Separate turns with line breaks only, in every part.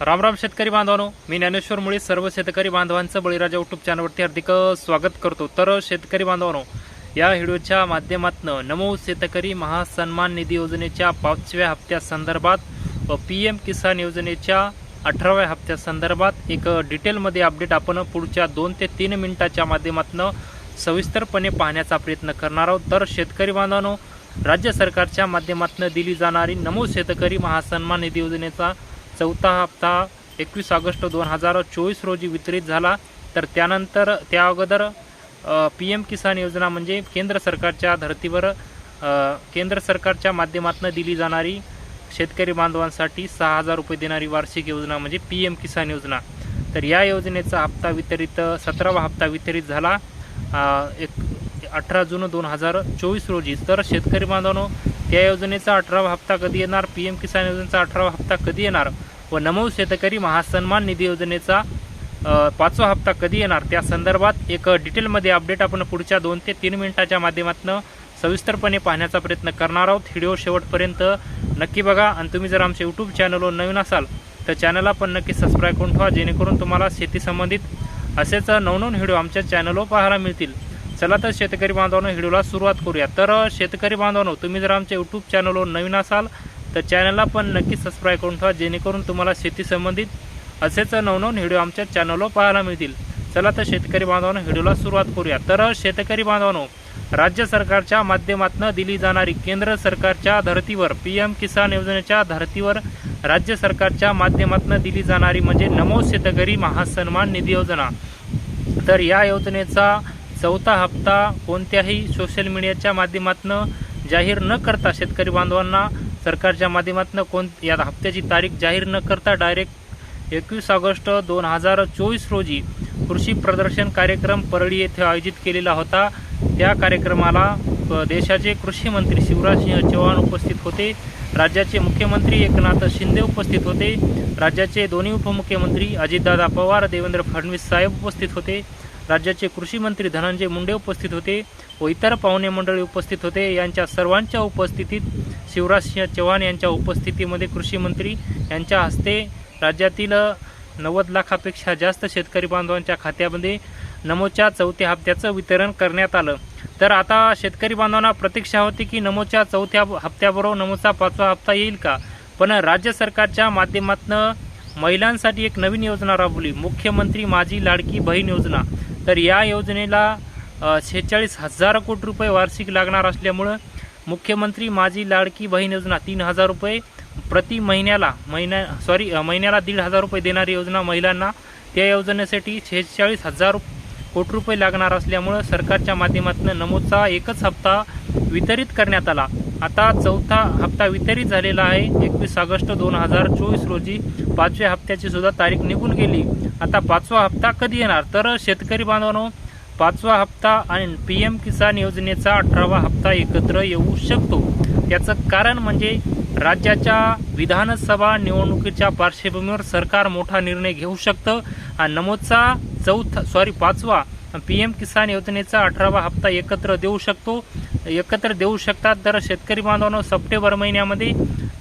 रामराम शेतकरी बांधवांनो मी ज्ञानेश्वर मुळे सर्व शेतकरी बांधवांचं बळीराजा युट्यूब चॅनलवरती हार्दिक स्वागत करतो. तर शेतकरी बांधवांनो या व्हिडिओच्या माध्यमातून नमो शेतकरी महासन्मान निधी योजनेच्या पाचव्या हप्त्यासंदर्भात व पी एम किसान योजनेच्या अठराव्या हप्त्यासंदर्भात एक डिटेलमध्ये अपडेट आपण पुढच्या दोन ते तीन मिनिटाच्या माध्यमातून सविस्तरपणे पाहण्याचा प्रयत्न करणार आहोत. तर शेतकरी बांधवांनो राज्य सरकारच्या माध्यमातून दिली जाणारी नमो शेतकरी महासन्मान निधी योजनेचा चौथा हप्ता एकवीस ऑगस्ट दोन हजार चोवीस रोजी वितरित झाला. तर त्यानंतर त्या अगोदर पी एम किसान योजना म्हणजे केंद्र सरकारच्या धर्तीवर केंद्र सरकारच्या माध्यमातून दिली जाणारी शेतकरी बांधवांसाठी सहा हजार रुपये देणारी वार्षिक योजना म्हणजे पी एम किसान योजना. तर या योजनेचा हप्ता वितरित सतरावा हप्ता वितरित झाला. एक अठरा जून दोन हजार चोवीस रोजी. तर शेतकरी बांधवांनो त्या योजनेचा अठरावा हप्ता कधी येणार? पी एम किसान योजनेचा अठरावा हप्ता कधी येणार? व नमो शेतकरी महासन्मान निधी योजनेचा पाचवा हप्ता कधी येणार? त्या संदर्भात एक डिटेलमध्ये अपडेट आपण पुढच्या दोन ते तीन मिनिटाच्या माध्यमातून सविस्तरपणे पाहण्याचा प्रयत्न करणार आहोत. व्हिडिओ शेवटपर्यंत नक्की बघा. आणि तुम्ही जर आमच्या यूट्यूब चॅनलवर नवीन असाल तर चॅनलला पण नक्की सबस्क्राईब करून ठेवा जेणेकरून तुम्हाला शेती संबंधित असेच नवनवन व्हिडिओ आमच्या चॅनलवर पाहायला मिळतील. चला तर शेतकरी बांधवांनो व्हिडिओला सुरुवात करूया. तर शेतकरी बांधवांनो तुम्ही जर आमच्या यूट्यूब चॅनलवर नवीन असाल तर चॅनलला पण नक्की सबस्क्राईब करून ठेवा जेणेकरून तुम्हाला शेती संबंधित असेच नवनवन व्हिडिओ आमच्या चॅनलवर पाहायला मिळतील. चला तर शेतकरी बांधवांनो व्हिडिओला सुरुवात करूया. तर शेतकरी बांधवांनो राज्य सरकारच्या माध्यमातून दिली जाणारी केंद्र सरकारच्या धर्तीवर पी एम किसान योजनेच्या धर्तीवर राज्य सरकारच्या माध्यमातून दिली जाणारी म्हणजे नमो शेतकरी महासन्मान निधी योजना. तर या योजनेचा चौथा हप्ता कोणत्याही सोशल मीडियाच्या माध्यमातून जाहीर न करता शेतकरी बांधवांना सरकारच्या माध्यमातून कोण या हप्त्याची तारीख जाहीर न करता डायरेक्ट एकवीस ऑगस्ट दोन हजार चोवीस रोजी कृषी प्रदर्शन कार्यक्रम परळी येथे आयोजित केलेला होता. त्या कार्यक्रमाला देशाचे कृषी मंत्री शिवराजसिंह चौहान उपस्थित होते. राज्याचे मुख्यमंत्री एकनाथ शिंदे उपस्थित होते. राज्याचे दोन्ही उपमुख्यमंत्री अजितदादा पवार देवेंद्र फडणवीस साहेब उपस्थित होते. राज्याचे कृषी मंत्री धनंजय मुंडे उपस्थित होते व इतर पाहुणे मंडळी उपस्थित होते. यांच्या सर्वांच्या उपस्थितीत शिवराजसिंह चौहान यांच्या उपस्थितीमध्ये कृषी मंत्री यांच्या हस्ते राज्यातील नव्वद लाखापेक्षा जास्त शेतकरी बांधवांच्या खात्यामध्ये नमोच्या चौथ्या हप्त्याचं वितरण करण्यात आलं. तर आता शेतकरी बांधवांना प्रतीक्षा होती की नमोच्या चौथ्या हप्त्याबरोबर नमोचा पाचवा हप्ता येईल का? पण राज्य सरकारच्या माध्यमातून महिलांसाठी एक नवीन योजना राबवली. मुख्यमंत्री माझी लाडकी बहीण योजना. तर या योजनेला शेहेचाळीस हजार कोटी रुपये वार्षिक लागणार असल्यामुळं मुख्यमंत्री माझी लाडकी बहीण योजना तीन हजार रुपये प्रति महिन्याला महिन्या सॉरी महिन्याला दीड हजार रुपये देणारी योजना महिलांना त्या योजनेसाठी शेहेचाळीस हजार कोटी रुपये लागणार असल्यामुळं सरकारच्या माध्यमातून नमोदचा एकच हप्ता वितरित करण्यात आला. आता चौथा हप्ता वितरित झालेला आहे. एकवीस ऑगस्ट दोन हजार चोवीस रोजी पाचव्या हप्त्याची सुद्धा तारीख निघून गेली. आता पाचवा हप्ता कधी येणार? तर शेतकरी बांधवांनो पाचवा हप्ता आणि पी एम किसान योजनेचा अठरावा हप्ता एकत्र येऊ शकतो. त्याचं कारण म्हणजे राज्याच्या विधानसभा निवडणुकीच्या पार्श्वभूमीवर सरकार मोठा निर्णय घेऊ शकतं. आणि नमोदचा चौथा सॉरी पाचवा पी एम किसान योजनेचा अठरावा हप्ता एकत्र देऊ शकतो. एकत्र देऊ शकतात तर शेतकरी बांधवांनो सप्टेंबर महिन्यामध्ये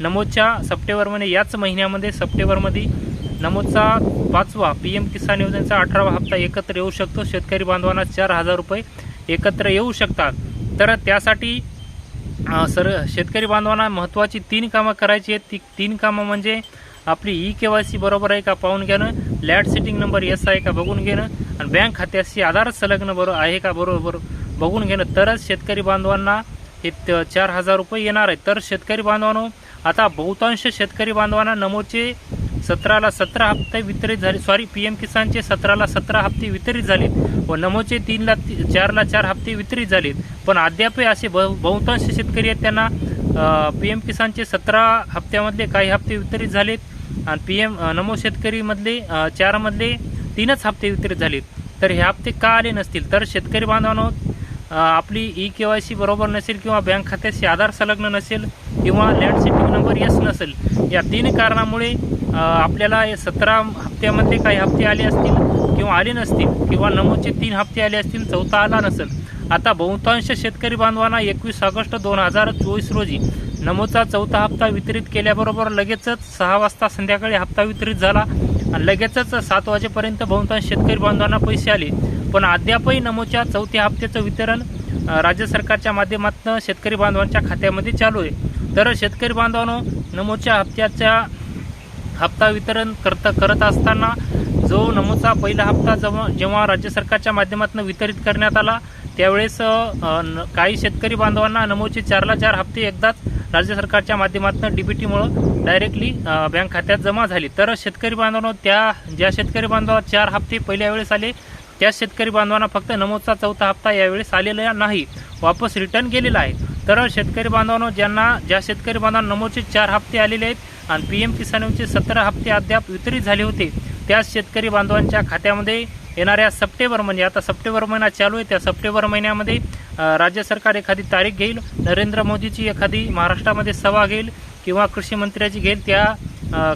नमोदच्या सप्टेंबर महिने याच महिन्यामध्ये सप्टेंबरमध्ये नमोदचा पाचवा पी एम किसान योजनेचा अठरावा हप्ता एकत्र येऊ शकतो. शेतकरी बांधवांना चार हजार रुपये एकत्र येऊ शकतात. तर त्यासाठी सर शेतकरी बांधवांना महत्त्वाची तीन कामं करायची आहेत. ती तीन कामं म्हणजे आपली ई के वाय सी बरोबर आहे का पाहून घेणं लॅड सेटिंग नंबर एस आहे का बघून घेणं आणि बँक खात्याशी आधार संलग्न बरोबर आहे का बरोबर बघून घेणं. तरच शेतकरी बांधवांना हे चार हजार रुपये येणार आहे तर शेतकरी बांधवांनो आता बहुतांश शेतकरी बांधवांना नमोचे सतराला सतरा हप्ते वितरित झाले. सॉरी पी एम किसानचे सतराला सतरा हप्ते वितरित झालेत व नमोचे तीनला चारला चार हप्ते वितरित झालेत पण अद्याप असे ब बहुतांश शेतकरी आहेत त्यांना पी एम किसानचे सतरा हप्त्यामधले काही हप्ते वितरित झालेत. आणि पी एम नमो शेतकरीमधले चारमधले तीनच हप्ते वितरित झालेत. तर हे हप्ते का आले नसतील? तर शेतकरी बांधवांनो आपली ई के वाय सी बरोबर नसेल किंवा बँक खात्याशी आधार संलग्न नसेल किंवा लँड सिटिंग नंबर यस नसेल या तीन कारणामुळे आपल्याला सतरा हप्त्यामध्ये काही हप्ते आले असतील किंवा आले नसतील किंवा नमोचे तीन हप्ते आले असतील चौथा आला नसेल. आता बहुतांश शेतकरी बांधवांना एकवीस ऑगस्ट दोन हजार चोवीस रोजी नमोचा चौथा हप्ता वितरित केल्याबरोबर लगेचच सहा वाजता संध्याकाळी हप्ता वितरित झाला. आणि लगेचच सात वाजेपर्यंत बहुतांश शेतकरी बांधवांना पैसे आले. पण अद्यापही नमोच्या चौथ्या हप्त्याचं वितरण राज्य सरकारच्या माध्यमातून शेतकरी बांधवांच्या खात्यामध्ये चालू आहे. तर शेतकरी बांधवांनो नमोच्या हप्त्याच्या हप्ता वितरण करत करत असताना जो नमोचा पहिला हप्ता जेव्हा जेव्हा राज्य सरकारच्या माध्यमातून वितरित करण्यात आला त्यावेळेस न- काही शेतकरी बांधवांना नमोचे चारला चार हप्ते एकदाच राज्य सरकारच्या माध्यमातून डीबीटीमुळं डायरेक्टली बँक खात्यात जमा झाली. तर शेतकरी बांधवांनो त्या ज्या शेतकरी बांधवा चार हप्ते पहिल्या वेळेस आले त्या शेतकरी बांधवांना फक्त नमोदचा चौथा हप्ता यावेळेस आलेला नाही. वापस रिटर्न गेलेला आहे. तर शेतकरी बांधवांनो ज्यांना ज्या शेतकरी बांधवांना नमोचे चार हप्ते आलेले आहेत आणि पी एम किसानचे सतरा हप्ते अद्याप वितरित झाले होते त्याच शेतकरी बांधवांच्या खात्यामध्ये येणाऱ्या सप्टेंबर म्हणजे आता सप्टेंबर महिना चालू आहे त्या सप्टेंबर महिन्यामध्ये राज्य सरकार एखादी तारीख घेईल नरेंद्र मोदीची एखादी महाराष्ट्रामध्ये सभा घेईल किंवा कृषी मंत्र्याची घेईल त्या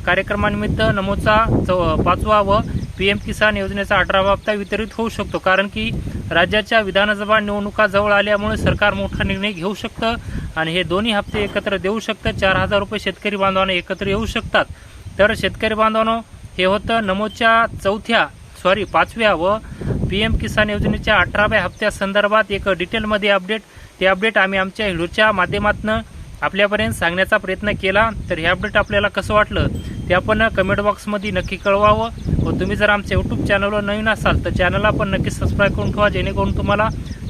कार्यक्रमानिमित्त नमोचा चौ पाचवा व पी एम किसान योजनेचा अठरावा हप्ता वितरित होऊ शकतो. कारण की राज्याच्या विधानसभा निवडणुका जवळ आल्यामुळे सरकार मोठा निर्णय घेऊ शकतं आणि हे दोन्ही हप्ते एकत्र देऊ शकतं. चार हजार रुपये शेतकरी बांधवांना एकत्र येऊ शकतात. तर शेतकरी बांधवांनो हे होतं नमोच्या चौथ्या सॉरी पाचव्या व पी एम किसान योजनेच्या अठराव्या हप्त्या संदर्भात एक डिटेलमध्ये अपडेट. ते अपडेट आम्ही आमच्या व्हिडिओच्या माध्यमातून आपल्यापर्यंत सांगण्याचा प्रयत्न केला. तर हे अपडेट आपल्याला कसं वाटलं ते आपण कमेंट बॉक्समध्ये नक्की कळवावं. व तुम्ही जर आमच्या यूट्यूब चॅनलवर नवीन असाल तर चॅनलला पण नक्की सबस्क्राईब करून ठेवा. जेणेकरून तुम्हाला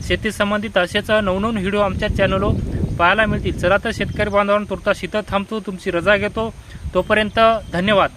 शेती संबंधित असेच नवनवीन व्हिडिओ आमच्या चॅनलवर पाहायला मिळतील. चला तर शेतकरी बांधवांना तुरता शीत थांबतो. तुमची रजा घेतो. तोपर्यंत धन्यवाद.